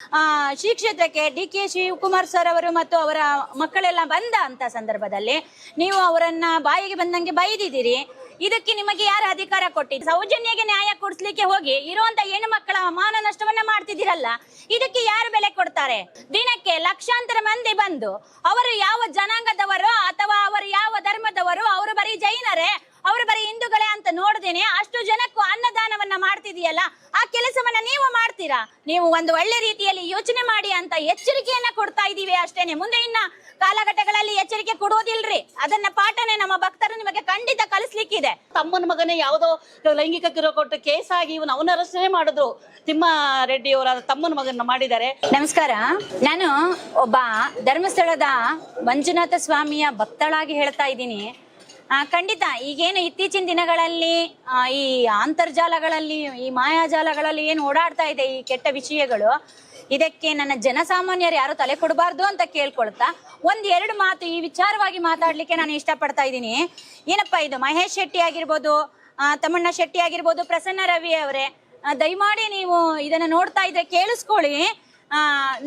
ಆ, ಶ್ರೀ ಕ್ಷೇತ್ರಕ್ಕೆ D K Shivakumar sir ಅವರು ಮತ್ತು ಅವರ ಮಕ್ಕಳೆಲ್ಲ ಬಂದ ಅಂತ ಸಂದರ್ಭದಲ್ಲಿ ನೀವು ಅವರನ್ನ ಬಾಯಿಗೆ ಬಂದಂಗೆ ಬೈದಿದ್ದೀರಿ. ಇದಕ್ಕೆ ನಿಮಗೆ ಯಾರು ಅಧಿಕಾರ ಕೊಟ್ಟಿದ್ದು? ಸೌಜನ್ಯಗೆ ನ್ಯಾಯ ಕೊಡಿಸ್ಲಿಕ್ಕೆ ಹೋಗಿ ಇರುವಂತ ಹೆಣ್ಣು ಮಕ್ಕಳ ಮಾನ ನಷ್ಟವನ್ನ ಮಾಡ್ತಿದ್ದೀರಲ್ಲ, ಇದಕ್ಕೆ ಯಾರು ಬೆಲೆ ಕೊಡ್ತಾರೆ? ದಿನಕ್ಕೆ ಲಕ್ಷಾಂತರ ಮಂದಿ ಬಂದು ಅವರು ಯಾವ ಜನಾಂಗದವರು ಅಥವಾ ಅವರು ಯಾವ ಧರ್ಮದವರು ಅವರು ಬರೀ ಜೈನರೇ? ಅವರು ಬರೀ ಹಿಂದೂಗಳೇ ಅಂತ ನೋಡ್ದೇನೆ ಅಷ್ಟು ಜನಕ್ಕೂ ಅನ್ನದಾನವನ್ನ ಮಾಡ್ತಿದೆಯಲ್ಲ? ಆ ಕೆಲಸವನ್ನ ನೀವು ಮಾಡ್ತೀರಾ? ನೀವು ಒಂದು ಒಳ್ಳೆ ರೀತಿಯಲ್ಲಿ ಯೋಚನೆ ಮಾಡಿ ಅಂತ ಎಚ್ಚರಿಕೆಯನ್ನ ಕೊಡ್ತಾ ಇದೀವಿ ಅಷ್ಟೇನೆ. ಮುಂದೆ ಇನ್ನ ಕಾಲಘಟ್ಟಗಳಲ್ಲಿ ಎಚ್ಚರಿಕೆ ಕೊಡೋದಿಲ್ರಿ. ಅದನ್ನ ಪಾಠನೆ ನಮ್ಮ ಭಕ್ತರು ನಿಮಗೆ ಖಂಡಿತ ಕಲಿಸ್ಲಿಕ್ಕಿದೆ. ತಮ್ಮನ ಮಗನೇ ಯಾವುದೋ ಲೈಂಗಿಕ ಕಿರು ಕೊಟ್ಟು ಕೇಸ್ ಆಗಿ ಇವನು ಅವನ ರಚನೆ ಮಾಡಿದ್ರು. ತಿಮ್ಮಾರೆಡ್ಡಿ ಅವರ ತಮ್ಮನ ಮಗನ ಮಾಡಿದ್ದಾರೆ. ನಮಸ್ಕಾರ. ನಾನು ಒಬ್ಬ ಧರ್ಮಸ್ಥಳದ ಮಂಜುನಾಥ ಸ್ವಾಮಿಯ ಭಕ್ತಳಾಗಿ ಹೇಳ್ತಾ ಇದ್ದೀನಿ. ಖಂಡಿತ. ಈಗೇನು ಇತ್ತೀಚಿನ ದಿನಗಳಲ್ಲಿ ಈ ಅಂತರ್ಜಾಲಗಳಲ್ಲಿ, ಈ ಮಾಯಾಜಾಲಗಳಲ್ಲಿ ಏನು ಓಡಾಡ್ತಾ ಇದೆ ಈ ಕೆಟ್ಟ ವಿಷಯಗಳು. ಇದಕ್ಕೆ ನನ್ನ ಜನಸಾಮಾನ್ಯರು ಯಾರು ತಲೆ ಕೊಡಬಾರ್ದು ಅಂತ ಕೇಳ್ಕೊಳ್ತಾ, ಒಂದ್ ಎರಡು ಮಾತು ಈ ವಿಚಾರವಾಗಿ ಮಾತಾಡ್ಲಿಕ್ಕೆ ನಾನು ಇಷ್ಟಪಡ್ತಾ ಇದ್ದೀನಿ. ಏನಪ್ಪಾ ಇದು? ಮಹೇಶ್ ಶೆಟ್ಟಿ ಆಗಿರ್ಬೋದು ತಮ್ಮಣ್ಣ ಶೆಟ್ಟಿ ಆಗಿರ್ಬೋದು, ಪ್ರಸನ್ನ ರವಿ ಅವರೇ ದಯಮಾಡಿ ನೀವು ಇದನ್ನ ನೋಡ್ತಾ ಇದ್ರೆ ಕೇಳಿಸ್ಕೊಳ್ಳಿ.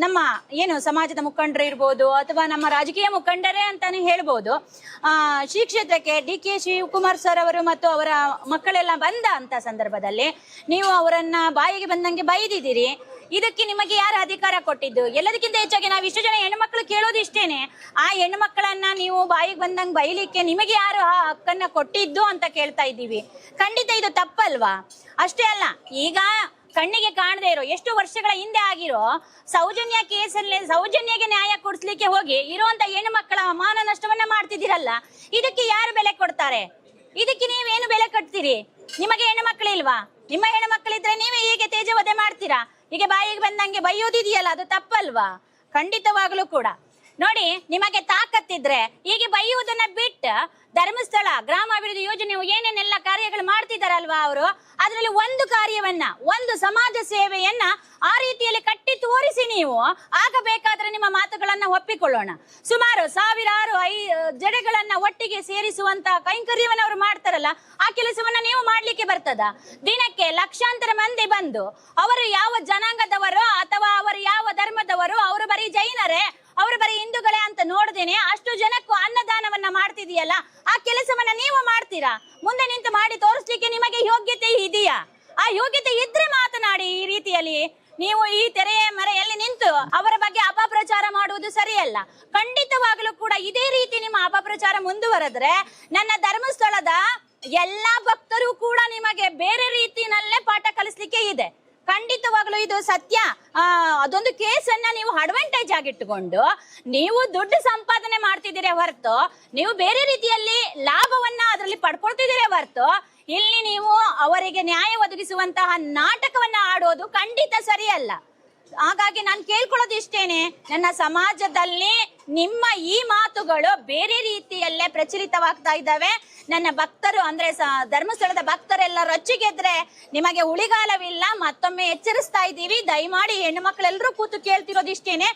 ನಮ್ಮ ಏನು ಸಮಾಜದ ಮುಖಂಡರು ಇರ್ಬೋದು ಅಥವಾ ನಮ್ಮ ರಾಜಕೀಯ ಮುಖಂಡರೇ ಅಂತಾನೆ ಹೇಳ್ಬೋದು. ಆ, ಶ್ರೀ ಕ್ಷೇತ್ರಕ್ಕೆ ಡಿ ಕೆ ಶಿವಕುಮಾರ್ ಸರ್ ಅವರು ಮತ್ತು ಅವರ ಮಕ್ಕಳೆಲ್ಲ ಬಂದ ಅಂತ ಸಂದರ್ಭದಲ್ಲಿ ನೀವು ಅವರನ್ನ ಬಾಯಿಗೆ ಬಂದಂಗೆ ಬೈದಿದ್ದೀರಿ. ಇದಕ್ಕೆ ನಿಮಗೆ ಯಾರು ಅಧಿಕಾರ ಕೊಟ್ಟಿದ್ದು? ಎಲ್ಲದಕ್ಕಿಂತ ಹೆಚ್ಚಾಗಿ ನಾವು ಇಷ್ಟು ಜನ ಹೆಣ್ಮಕ್ಳು ಕೇಳೋದು ಇಷ್ಟೇನೆ. ಆ ಹೆಣ್ಮಕ್ಳನ್ನ ನೀವು ಬಾಯಿಗೆ ಬಂದಂಗೆ ಬೈಲಿಕ್ಕೆ ನಿಮಗೆ ಯಾರು ಆ ಹಕ್ಕನ್ನ ಕೊಟ್ಟಿದ್ದು ಅಂತ ಕೇಳ್ತಾ ಇದ್ದೀವಿ. ಖಂಡಿತ ಇದು ತಪ್ಪಲ್ವಾ? ಅಷ್ಟೇ ಅಲ್ಲ, ಈಗ ಕಣ್ಣಿಗೆ ಕಾಣದೇ ಇರೋ, ಎಷ್ಟು ವರ್ಷಗಳ ಹಿಂದೆ ಆಗಿರೋ, ಸೌಜನ್ಯ ಕೇಸಲ್ಲಿ, ಸೌಜನ್ಯಗೆ ನ್ಯಾಯ ಕೊಡಿಸ್ಲಿಕ್ಕೆ ಹೋಗಿ ಇರುವಂತ ಹೆಣ್ಣು ಮಕ್ಕಳ ಮಾನ ನಷ್ಟವನ್ನ ಮಾಡ್ತಿದ್ದೀರಲ್ಲ, ಇದಕ್ಕೆ ಯಾರು ಬೆಲೆ ಕೊಡ್ತಾರೆ? ಇದಕ್ಕೆ ನೀವೇನು ಬೆಲೆ ಕಟ್ತೀರಿ? ನಿಮಗೆ ಹೆಣ್ಣು ಮಕ್ಕಳಿಲ್ವಾ ನಿಮ್ಮ ಹೆಣ್ಣು ಮಕ್ಕಳಿದ್ರೆ ನೀವೇ ಹೀಗೆ ತೇಜವಧೆ ಮಾಡ್ತೀರಾ? ಹೀಗೆ ಬಾಯಿಗೆ ಬಂದಂಗೆ ಬೈಯೋದಿದೆಯಲ್ಲ, ಅದು ತಪ್ಪಲ್ವಾ? ಖಂಡಿತವಾಗ್ಲೂ ಕೂಡ. ನೋಡಿ, ನಿಮಗೆ ತಾಕತ್ತಿದ್ರೆ ಹೀಗೆ ಬೈಯುವುದನ್ನ ಬಿಟ್ಟು ಧರ್ಮಸ್ಥಳ, ಗ್ರಾಮಾಭಿವೃದ್ಧಿ ಯೋಜನೆ ಏನೇನೆಲ್ಲ ಕಾರ್ಯಗಳು ಮಾಡ್ತಿದ್ದಾರಲ್ವಾ ಅವರು? ಅದರಲ್ಲಿ ಒಂದು ಕಾರ್ಯವನ್ನ, ಒಂದು ಸಮಾಜ ಸೇವೆಯನ್ನ ಆ ರೀತಿಯಲ್ಲಿ ಕಟ್ಟಿ ತೋರಿಸಿ ನೀವು. ಆಗ ಬೇಕಾದ್ರೆ ನಿಮ್ಮ ಮಾತುಗಳನ್ನ ಒಪ್ಪಿಕೊಳ್ಳೋಣ. ಸುಮಾರು ಸಾವಿರಾರು ಐ ಜಡೆಗಳನ್ನ ಒಟ್ಟಿಗೆ ಸೇರಿಸುವಂತ ಕೈಂಕರ್ಯವನ್ನು ಅವರು ಮಾಡ್ತಾರಲ್ಲ, ಆ ಕೆಲಸವನ್ನ ನೀವು ಮಾಡ್ಲಿಕ್ಕೆ ಬರ್ತದ? ದಿನಕ್ಕೆ ಲಕ್ಷಾಂತರ ಮಂದಿ ಬಂದು, ಅವರು ಯಾವ ಜನಾಂಗದವರು ಅಥವಾ ಅವರು ಯಾವ ಧರ್ಮದವರು, ಅವರು ಬರೀ ಜೈನರೇ? ಅವರು ಬರೀ ಹಿಂದೂಗಳೇ ಅಂತ ನೋಡ್ದೇನೆ ಅಷ್ಟು ಜನಕ್ಕೂ ಅನ್ನದಾನವನ್ನ ಮಾಡ್ತಿದೀಯಲ್ಲ? ಆ ಕೆಲಸವನ್ನ ನೀವು ಮಾಡ್ತೀರಾ? ಮುಂದೆ ನಿಂತು ಮಾಡಿ ತೋರಿಸ್ಲಿಕ್ಕೆ ನಿಮಗೆ ಯೋಗ್ಯತೆ ಇದೆಯಾ? ಆ ಯೋಗ್ಯತೆ ಇದ್ರೆ ಮಾತನಾಡಿ ಈ ರೀತಿಯಲ್ಲಿ. ನೀವು ಈ ತೆರೆಯ ಮರೆಯಲ್ಲಿ ನಿಂತು ಅವರ ಬಗ್ಗೆ ಅಪಪ್ರಚಾರ ಮಾಡುವುದು ಸರಿಯಲ್ಲ. ಖಂಡಿತವಾಗಲೂ ಕೂಡ ಇದೇ ರೀತಿ ನಿಮ್ಮ ಅಪಪ್ರಚಾರ ಮುಂದುವರೆದ್ರೆ ನನ್ನ ಧರ್ಮಸ್ಥಳದ ಎಲ್ಲಾ ಭಕ್ತರು ಕೂಡ ನಿಮಗೆ ಬೇರೆ ರೀತಿನಲ್ಲೇ ಪಾಠ ಕಲಿಸ್ಲಿಕ್ಕೆ ಇದೆ. ಖಂಡಿತವಾಗ್ಲೂ ಇದು ಸತ್ಯ. ಅದೊಂದು ಕೇಸನ್ನ ನೀವು ಅಡ್ವಾಂಟೇಜ್ ಆಗಿಟ್ಟುಕೊಂಡು ನೀವು ದುಡ್ಡು ಸಂಪಾದನೆ ಮಾಡ್ತಿದ್ದೀರಿ ಹೊರತು, ನೀವು ಬೇರೆ ರೀತಿಯಲ್ಲಿ ಲಾಭವನ್ನ ಅದರಲ್ಲಿ ಪಡ್ಕೊಳ್ತಿದ್ದೀರಿ ಹೊರತು, ಇಲ್ಲಿ ನೀವು ಅವರಿಗೆ ನ್ಯಾಯ ಒದಗಿಸುವಂತಹ ನಾಟಕವನ್ನ ಆಡೋದು ಖಂಡಿತ ಸರಿಯಲ್ಲ. ಹಾಗಾಗಿ ನಾನು ಕೇಳ್ಕೊಳ್ಳೋದು ಇಷ್ಟೇನೆ. ನನ್ನ ಸಮಾಜದಲ್ಲಿ ನಿಮ್ಮ ಈ ಮಾತುಗಳು ಬೇರೆ ರೀತಿಯಲ್ಲೇ ಪ್ರಚಲಿತವಾಗ್ತಾ ಇದ್ದಾವೆ. ನನ್ನ ಭಕ್ತರು ಅಂದ್ರೆ ಧರ್ಮಸ್ಥಳದ ಭಕ್ತರೆಲ್ಲ ರೊಚ್ಚಿಗೆದ್ರೆ ನಿಮಗೆ ಉಳಿಗಾಲವಿಲ್ಲ, ಮತ್ತೊಮ್ಮೆ ಎಚ್ಚರಿಸ್ತಾ ಇದ್ದೀವಿ. ದಯಮಾಡಿ ಹೆಣ್ಣು ಮಕ್ಕಳೆಲ್ಲರೂ ಕೂತು ಕೇಳ್ತಿರೋದಿಷ್ಟೇನೆ.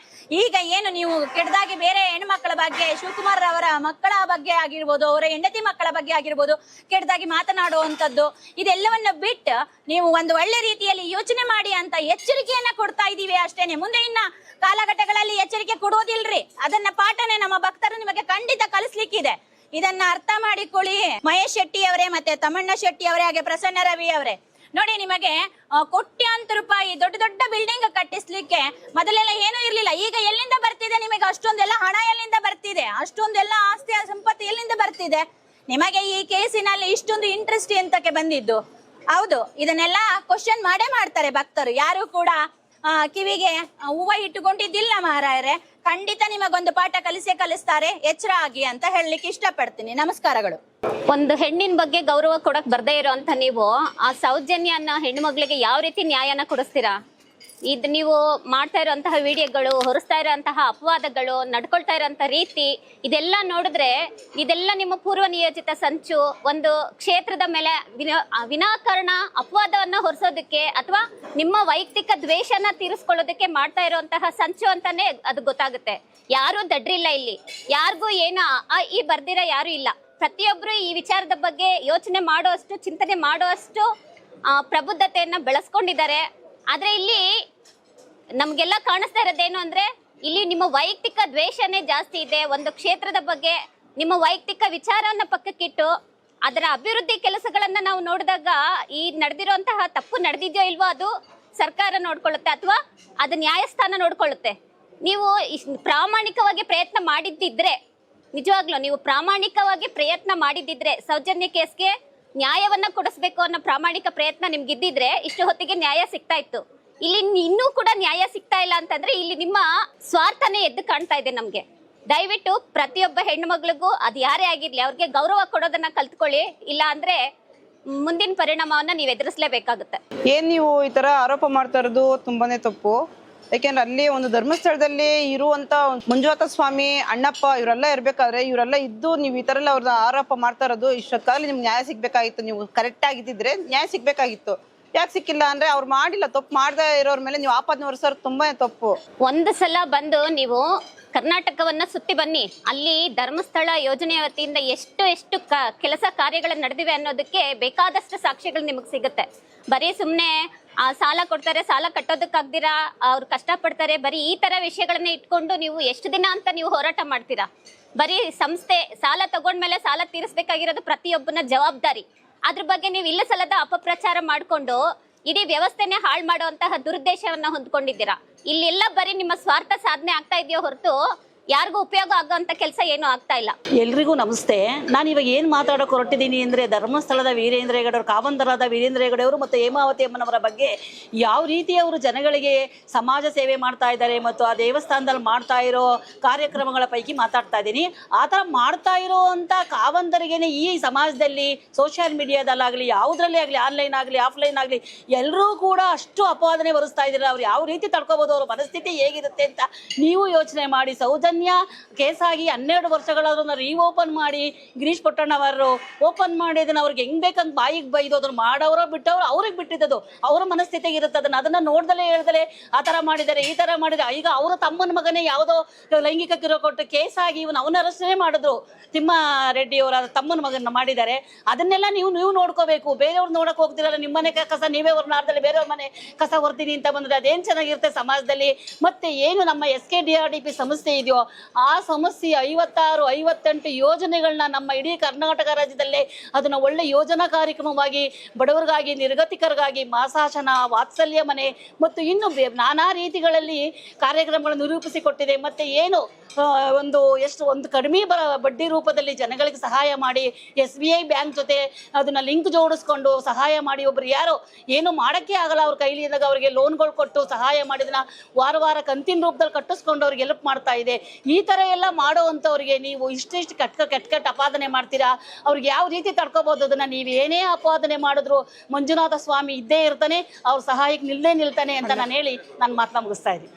ಈಗ ಏನು ನೀವು ಕೆಡದಾಗಿ ಬೇರೆ ಹೆಣ್ಣು ಮಕ್ಕಳ ಬಗ್ಗೆ, ಶಿವಕುಮಾರ್ ಅವರ ಮಕ್ಕಳ ಬಗ್ಗೆ ಆಗಿರ್ಬೋದು, ಅವರ ಹೆಂಡತಿ ಮಕ್ಕಳ ಬಗ್ಗೆ ಆಗಿರ್ಬೋದು ಕೆಟ್ಟದಾಗಿ ಮಾತನಾಡುವಂಥದ್ದು, ಇದೆಲ್ಲವನ್ನ ಬಿಟ್ಟು ನೀವು ಒಂದು ಒಳ್ಳೆ ರೀತಿಯಲ್ಲಿ ಯೋಚನೆ ಮಾಡಿ ಅಂತ ಎಚ್ಚರಿಕೆಯನ್ನ ಕೊಡ್ತಾ ಇದ್ದೀವಿ ಅಷ್ಟೇನೆ. ಮುಂದೆ ಇನ್ನ ಕಾಲಘಟ್ಟಗಳಲ್ಲಿ ಎಚ್ಚರಿಕೆ ಕೊಡೋದಿಲ್ರಿ ಅದನ್ನ ಪಾಠನೆ ನಮ್ಮ ಭಕ್ತರು ನಿಮಗೆ ಖಂಡಿತ ಕಲಿಸ್ಲಿಕ್ಕಿದೆ. ಇದನ್ನ ಅರ್ಥ ಮಾಡಿಕೊಳ್ಳಿ. ಮಹೇಶ್ ಶೆಟ್ಟಿ ಅವರೇ ಮತ್ತೆ ತಮಣ್ಣ ಶೆಟ್ಟಿ ಅವರೇ, ಹಾಗೆ ಪ್ರಸನ್ನ ರವಿ ಅವರೇ. ನೋಡಿ ನಿಮಗೆ ಕೋಟ್ಯಾಂತ ಕೋಟ್ಯಾಂತರ ರೂಪಾಯಿ ದೊಡ್ಡ ದೊಡ್ಡ ಬಿಲ್ಡಿಂಗ್ ಕಟ್ಟಿಸ್ಲಿಕ್ಕೆ ಮೊದಲೆಲ್ಲ ಏನೂ ಇರ್ಲಿಲ್ಲ. ಈಗ ಎಲ್ಲಿಂದ ಬರ್ತಿದೆ ನಿಮಗೆ? ಅಷ್ಟೊಂದೆಲ್ಲ ಹಣ ಎಲ್ಲಿಂದ ಬರ್ತಿದೆ? ಅಷ್ಟೊಂದೆಲ್ಲ ಆಸ್ತಿ ಸಂಪತ್ತು ಎಲ್ಲಿಂದ ಬರ್ತಿದೆ? ನಿಮಗೆ ಈ ಕೇಸಿನಲ್ಲಿ ಇಷ್ಟೊಂದು ಇಂಟ್ರೆಸ್ಟ್ ಎಂತಕ್ಕೆ ಬಂದಿದ್ದು? ಹೌದು, ಇದನ್ನೆಲ್ಲ ಕ್ವಶನ್ ಮಾಡೇ ಮಾಡ್ತಾರೆ ಭಕ್ತರು. ಯಾರು ಕೂಡ ಆ, ಕಿವಿಗೆ ಹೂವ ಇಟ್ಟುಕೊಂಡಿದ್ದಿಲ್ಲ ಮಹಾರಾಯರೆ ಖಂಡಿತ ನಿಮಗೊಂದು ಪಾಠ ಕಲಿಸೇ ಕಲಿಸ್ತಾರೆ. ಎಚ್ಚರ ಆಗಿ ಅಂತ ಹೇಳಲಿಕ್ಕೆ ಇಷ್ಟಪಡ್ತೀನಿ. ನಮಸ್ಕಾರಗಳು. ಒಂದು ಹೆಣ್ಣಿನ ಬಗ್ಗೆ ಗೌರವ ಕೊಡಕ್ ಬರ್ದೇ ಇರೋಂತ ನೀವು ಆ ಸೌಜನ್ಯ ಹೆಣ್ಣು ಮಗಳಿಗೆ ಯಾವ ರೀತಿ ನ್ಯಾಯನ ಕೊಡಿಸ್ತೀರಾ? ಇದು ನೀವು ಮಾಡ್ತಾ ಇರೋಂತಹ ವಿಡಿಯೋಗಳು, ಹೊರಿಸ್ತಾ ಇರೋಂತಹ ಅಪವಾದಗಳು, ನಡ್ಕೊಳ್ತಾ ಇರೋಂಥ ರೀತಿ, ಇದೆಲ್ಲ ನೋಡಿದ್ರೆ ಇದೆಲ್ಲ ನಿಮ್ಮ ಪೂರ್ವ ನಿಯೋಜಿತ ಸಂಚು, ಒಂದು ಕ್ಷೇತ್ರದ ಮೇಲೆ ವಿನ ವಿನಾಕಾರಣ ಅಪವಾದವನ್ನ ಹೊರಿಸೋದಕ್ಕೆ ಅಥವಾ ನಿಮ್ಮ ವೈಯಕ್ತಿಕ ದ್ವೇಷನ ತೀರಿಸ್ಕೊಳ್ಳೋದಕ್ಕೆ ಮಾಡ್ತಾ ಇರುವಂತಹ ಸಂಚು ಅಂತಾನೆ ಅದು ಗೊತ್ತಾಗುತ್ತೆ. ಯಾರು ದಡ್ರಿಲ್ಲ ಇಲ್ಲಿ. ಯಾರಿಗೂ ಏನು ಈ ಬರ್ದಿರ ಯಾರು ಇಲ್ಲ. ಪ್ರತಿಯೊಬ್ಬರು ಈ ವಿಚಾರದ ಬಗ್ಗೆ ಯೋಚನೆ ಮಾಡುವಷ್ಟು, ಚಿಂತನೆ ಮಾಡುವಷ್ಟು ಅಷ್ಟು ಪ್ರಬುದ್ಧತೆಯನ್ನು ಬೆಳೆಸ್ಕೊಂಡಿದ್ದಾರೆ. ಆದ್ರೆ ಇಲ್ಲಿ ನಮ್ಗೆಲ್ಲ ಕಾಣಿಸ್ತಾ ಇರೋದೇನು ಅಂದ್ರೆ ಇಲ್ಲಿ ನಿಮ್ಮ ವೈಯಕ್ತಿಕ ದ್ವೇಷನೇ ಜಾಸ್ತಿ ಇದೆ. ಒಂದು ಕ್ಷೇತ್ರದ ಬಗ್ಗೆ ನಿಮ್ಮ ವೈಯಕ್ತಿಕ ವಿಚಾರವನ್ನ ಪಕ್ಕಕ್ಕಿಟ್ಟು ಅದರ ಅಭಿವೃದ್ಧಿ ಕೆಲಸಗಳನ್ನ ನಾವು ನೋಡಿದಾಗ ಈ ನಡೆದಿರುವಂತಹ ತಪ್ಪು ನಡೆದಿದೆಯೋ ಇಲ್ವೋ ಅದು ಸರ್ಕಾರ ನೋಡ್ಕೊಳ್ಳುತ್ತೆ ಅಥವಾ ಅದು ನ್ಯಾಯಸ್ಥಾನ ನೋಡ್ಕೊಳ್ಳುತ್ತೆ. ನೀವು ಪ್ರಾಮಾಣಿಕವಾಗಿ ಪ್ರಯತ್ನ ಮಾಡಿದ್ದಿದ್ರೆ, ನಿಜವಾಗ್ಲೂ ನೀವು ಪ್ರಾಮಾಣಿಕವಾಗಿ ಪ್ರಯತ್ನ ಮಾಡಿದ್ದಿದ್ರೆ ಸೌಜನ್ಯ ಕೇಸ್ಗೆ ನ್ಯಾಯವನ್ನ ಕೊಡಿಸ್ಬೇಕು ಅನ್ನೋ ಪ್ರಾಮಾಣಿಕ ಪ್ರಯತ್ನ ನಿಮ್ಗೆ ಇದ್ದಿದ್ರೆ ಇಷ್ಟು ಹೊತ್ತಿಗೆ ನ್ಯಾಯ ಸಿಗ್ತಾ ಇತ್ತು. ಇಲ್ಲಿ ಇನ್ನೂ ಕೂಡ ನ್ಯಾಯ ಸಿಗ್ತಾ ಇಲ್ಲ ಅಂತಂದ್ರೆ ಇಲ್ಲಿ ನಿಮ್ಮ ಸ್ವಾರ್ಥನೇ ಎದ್ದು ಕಾಣ್ತಾ ಇದೆ ನಮ್ಗೆ. ದಯವಿಟ್ಟು ಪ್ರತಿಯೊಬ್ಬ ಹೆಣ್ಣು ಮಗಳಿಗೂ ಅದು ಯಾರೇ ಆಗಿರ್ಲಿ, ಅವ್ರಿಗೆ ಗೌರವ ಕೊಡೋದನ್ನ ಕಲ್ತ್ಕೊಳ್ಳಿ. ಇಲ್ಲ ಅಂದ್ರೆ ಮುಂದಿನ ಪರಿಣಾಮವನ್ನ ನೀವು ಎದುರಿಸಲೇಬೇಕಾಗುತ್ತೆ. ಏನ್ ನೀವು ಈ ತರ ಆರೋಪ ಮಾಡ್ತಾ ಇರೋದು ತುಂಬಾನೇ ತಪ್ಪು. ಯಾಕೆಂದ್ರೆ ಅಲ್ಲಿ ಒಂದು ಧರ್ಮಸ್ಥಳದಲ್ಲಿ ಇರುವಂತ ಮಂಜುನಾಥ ಸ್ವಾಮಿ, ಅಣ್ಣಪ್ಪ ಇವರೆಲ್ಲ ಇರ್ಬೇಕಾದ್ರೆ ಇವರೆಲ್ಲ ಇದ್ದು ನೀವು ಈ ತರ ಎಲ್ಲ ಅವ್ರನ್ನ ಆರೋಪ ಮಾಡ್ತಾ ಇರೋದು ಇಷ್ಟೊತ್ತಾಗಲಿ ನಿಮ್ಗೆ ನ್ಯಾಯ ಸಿಗ್ಬೇಕಾಗಿತ್ತು, ನೀವು ಕರೆಕ್ಟ್ ಆಗಿದ್ದಿದ್ರೆ ನ್ಯಾಯ ಸಿಗ್ಬೇಕಾಗಿತ್ತು. ಯಾಕೆ ಸಿಕ್ಕಿಲ್ಲ ಅಂದ್ರೆ ಅವ್ರು ಮಾಡಿಲ್ಲ ತಪ್ಪು, ಮಾಡದೇ ಇರೋರ್ ಮೇಲೆ ನೀವು ಆಪಾದನೆ ಹೊರಿಸೋರು ತುಂಬಾ ತಪ್ಪು. ಒಂದು ಸಲ ಬಂದು ನೀವು ಕರ್ನಾಟಕವನ್ನ ಸುತ್ತಿ ಬನ್ನಿ. ಅಲ್ಲಿ ಧರ್ಮಸ್ಥಳ ಯೋಜನೆಯ ವತಿಯಿಂದ ಎಷ್ಟು ಎಷ್ಟು ಕೆಲಸ ಕಾರ್ಯಗಳು ನಡೆದಿವೆ ಅನ್ನೋದಕ್ಕೆ ಬೇಕಾದಷ್ಟು ಸಾಕ್ಷಿಗಳು ನಿಮಗೆ ಸಿಗುತ್ತೆ. ಬರೀ ಸುಮ್ಮನೆ ಸಾಲ ಕೊಡ್ತಾರೆ, ಸಾಲ ಕಟ್ಟೋದಕ್ಕಾಗ್ದಿರಾ, ಅವ್ರು ಕಷ್ಟಪಡ್ತಾರೆ, ಬರೀ ಈ ತರ ವಿಷಯಗಳನ್ನ ಇಟ್ಕೊಂಡು ನೀವು ಎಷ್ಟು ದಿನ ಅಂತ ನೀವು ಹೋರಾಟ ಮಾಡ್ತೀರಾ? ಬರೀ ಸಂಸ್ಥೆ, ಸಾಲ ತಗೊಂಡ್ಮೇಲೆ ಸಾಲ ತೀರಿಸಬೇಕಾಗಿರೋದು ಪ್ರತಿಯೊಬ್ಬನ ಜವಾಬ್ದಾರಿ. ಅದ್ರ ಬಗ್ಗೆ ನೀವು ಇಲ್ಲ ಸಲದ ಅಪಪ್ರಚಾರ ಮಾಡಿಕೊಂಡು ಇಡೀ ವ್ಯವಸ್ಥೆನೇ ಹಾಳು ಮಾಡುವಂತಹ ದುರುದ್ದೇಶವನ್ನ ಹೊಂದ್ಕೊಂಡಿದ್ದೀರಾ? ಇಲ್ಲೆಲ್ಲ ಬರೀ ನಿಮ್ಮ ಸ್ವಾರ್ಥ ಸಾಧನೆ ಆಗ್ತಾ ಇದೆಯೋ ಹೊರತು ಯಾರಿಗೂ ಉಪಯೋಗ ಆಗುವಂತ ಕೆಲಸ ಏನೂ ಆಗ್ತಾ ಇಲ್ಲ. ಎಲ್ರಿಗೂ ನಮಸ್ತೆ. ನಾನು ಇವಾಗ ಏನು ಮಾತಾಡೋಕೆ ಹೊರಟಿದ್ದೀನಿ ಅಂದರೆ ಧರ್ಮಸ್ಥಳದ ವೀರೇಂದ್ರ ಹೆಗಡೆಯವರು ಕಾವಂದರಾದ ವೀರೇಂದ್ರ ಹೆಗಡೆಯವರು ಮತ್ತು ಹೇಮಾವತಿ ಅಮ್ಮನವರ ಬಗ್ಗೆ ಯಾವ ರೀತಿ ಅವರು ಜನಗಳಿಗೆ ಸಮಾಜ ಸೇವೆ ಮಾಡ್ತಾ ಇದ್ದಾರೆ ಮತ್ತು ಆ ದೇವಸ್ಥಾನದಲ್ಲಿ ಮಾಡ್ತಾ ಇರೋ ಕಾರ್ಯಕ್ರಮಗಳ ಪೈಕಿ ಮಾತಾಡ್ತಾ ಇದ್ದೀನಿ. ಆ ಥರ ಮಾಡ್ತಾ ಇರೋವಂಥ ಈ ಸಮಾಜದಲ್ಲಿ ಸೋಷಿಯಲ್ ಮೀಡಿಯಾದಲ್ಲಾಗಲಿ ಯಾವುದರಲ್ಲೇ ಆಗಲಿ ಆನ್ಲೈನ್ ಆಗಲಿ ಆಫ್ಲೈನ್ ಆಗಲಿ ಎಲ್ಲರೂ ಕೂಡ ಅಷ್ಟು ಅಪವಾದನೆ ಬರೆಸ್ತಾ ಇದ್ದಾರೆ. ಅವ್ರು ಯಾವ ರೀತಿ ತಡ್ಕೋಬೋದು, ಅವ್ರ ಮನಸ್ಥಿತಿ ಹೇಗಿರುತ್ತೆ ಅಂತ ನೀವು ಯೋಚನೆ ಮಾಡಿ, ಸೌಜನ್ಯ ಕೇಸ್ ಆಗಿ ಹನ್ನೆರಡು ವರ್ಷಗಳಾದ್ರೂ ರೀಓಪನ್ ಮಾಡಿ ಗಿರೀಶ್ ಪೊಟ್ಟಣ್ಣವರು ಓಪನ್ ಮಾಡಿ ಅದನ್ನ ಅವ್ರಿಗೆ ಹೆಂಗ್ ಬೇಕಂತ ಬಾಯಿಗೆ ಬೈದು ಅದನ್ನ ಮಾಡೋರೋ ಬಿಟ್ಟವ್ರು ಅವ್ರಿಗೆ ಬಿಟ್ಟಿದ್ದು ಅವ್ರ ಮನಸ್ಥಿತಿಗೆ ಇರುತ್ತೆ ಅದನ್ನ. ಅದನ್ನ ನೋಡ್ದಲೇ ಹೇಳ್ದಲೆ ಆ ತರ ಮಾಡಿದ್ದಾರೆ, ಈ ತರ ಮಾಡಿದ್ದಾರೆ. ಈಗ ಅವರ ತಮ್ಮನ ಮಗನೇ ಯಾವುದೋ ಲೈಂಗಿಕ ಕೊಟ್ಟು ಕೇಸ್ ಆಗಿ ಇವನು ಅವನ ಅರೆಸ್ಟೇ ಮಾಡಿದ್ರು. ತಿಮ್ಮ ರೆಡ್ಡಿ ಅವರ ತಮ್ಮನ ಮಗನ ಮಾಡಿದ್ದಾರೆ. ಅದನ್ನೆಲ್ಲ ನೀವು ನೀವು ನೋಡ್ಕೋಬೇಕು. ಬೇರೆಯವ್ರು ನೋಡಕ್ ಹೋಗ್ತಿರಲ್ಲ. ನಿಮ್ಮ ಮನೆ ಕಸ ನೀವೇ ಅವ್ರ ನಾರ್ದಲ್ಲಿ ಬೇರೆಯವ್ರ ಮನೆ ಕಸ ಹೊರ್ತೀನಿ ಅಂತ ಬಂದ್ರೆ ಅದೇನ್ ಚೆನ್ನಾಗಿರುತ್ತೆ ಸಮಾಜದಲ್ಲಿ? ಮತ್ತೆ ಏನು ನಮ್ಮ S K D R D P ಸಂಸ್ಥೆ ಇದೆಯೋ ಆ ಸಮಸ್ಯೆ ಐವತ್ತಾರು, ಐವತ್ತೆಂಟು ಯೋಜನೆಗಳನ್ನ ನಮ್ಮ ಇಡೀ ಕರ್ನಾಟಕ ರಾಜ್ಯದಲ್ಲೇ ಅದನ್ನ ಒಳ್ಳೆ ಯೋಜನಾ ಕಾರ್ಯಕ್ರಮವಾಗಿ, ಬಡವರಿಗಾಗಿ, ನಿರ್ಗತಿಕರಿಗಾಗಿ ಮಾಸಾಶನ ವಾತ್ಸಲ್ಯ ಮನೆ ಮತ್ತು ಇನ್ನು ನಾನಾ ರೀತಿಗಳಲ್ಲಿ ಕಾರ್ಯಕ್ರಮಗಳನ್ನು ರೂಪಿಸಿಕೊಟ್ಟಿದೆ ಮತ್ತೆ ಏನು ಒಂದು ಎಷ್ಟು, ಒಂದು ಕಡಿಮೆ ಬರ ಬಡ್ಡಿ ರೂಪದಲ್ಲಿ ಜನಗಳಿಗೆ ಸಹಾಯ ಮಾಡಿ ಎಸ್ ಬಿ ಐ ಬ್ಯಾಂಕ್ ಜೊತೆ ಅದನ್ನ ಲಿಂಕ್ ಜೋಡಿಸ್ಕೊಂಡು ಸಹಾಯ ಮಾಡಿ ಒಬ್ರು ಯಾರು ಏನು ಮಾಡಕ್ಕೆ ಆಗಲ್ಲ ಅವ್ರ ಇದ್ದಾಗ ಅವರಿಗೆ ಲೋನ್ಗಳು ಕೊಟ್ಟು ಸಹಾಯ ಮಾಡಿದನ್ನ ವಾರ ವಾರ ಕಂತಿನ ರೂಪದಲ್ಲಿ ಕಟ್ಟಿಸ್ಕೊಂಡು ಅವ್ರಿಗೆ ಹೆಲ್ಪ್ ಮಾಡ್ತಾ ಇದೆ. ಈ ತರ ಎಲ್ಲ ಮಾಡೋ ಅಂಥವ್ರಿಗೆ ನೀವು ಇಷ್ಟಿಷ್ಟು ಕಟ್ಕ ಕೆಟ್ಟ ಕೆಟ್ಟ ಅಪಾದನೆ ಮಾಡ್ತೀರಾ? ಅವ್ರಿಗೆ ಯಾವ ರೀತಿ ತಡ್ಕೋಬೋದು ಅದನ್ನ ನೀವು ಏನೇ ಅಪಾದನೆ ಮಾಡಿದ್ರು ಮಂಜುನಾಥ ಸ್ವಾಮಿ ಇದ್ದೇ ಇರ್ತಾನೆ ಅವ್ರ ಸಹಾಯಕ್ಕೆ ನಿಲ್ಲೇ ನಿಲ್ತಾನೆ ಅಂತ ನಾನು ಹೇಳಿ ನನ್ನ ಮಾತನ್ನ ಮುಗಿಸ್ತಾ ಇದ್ದೀನಿ.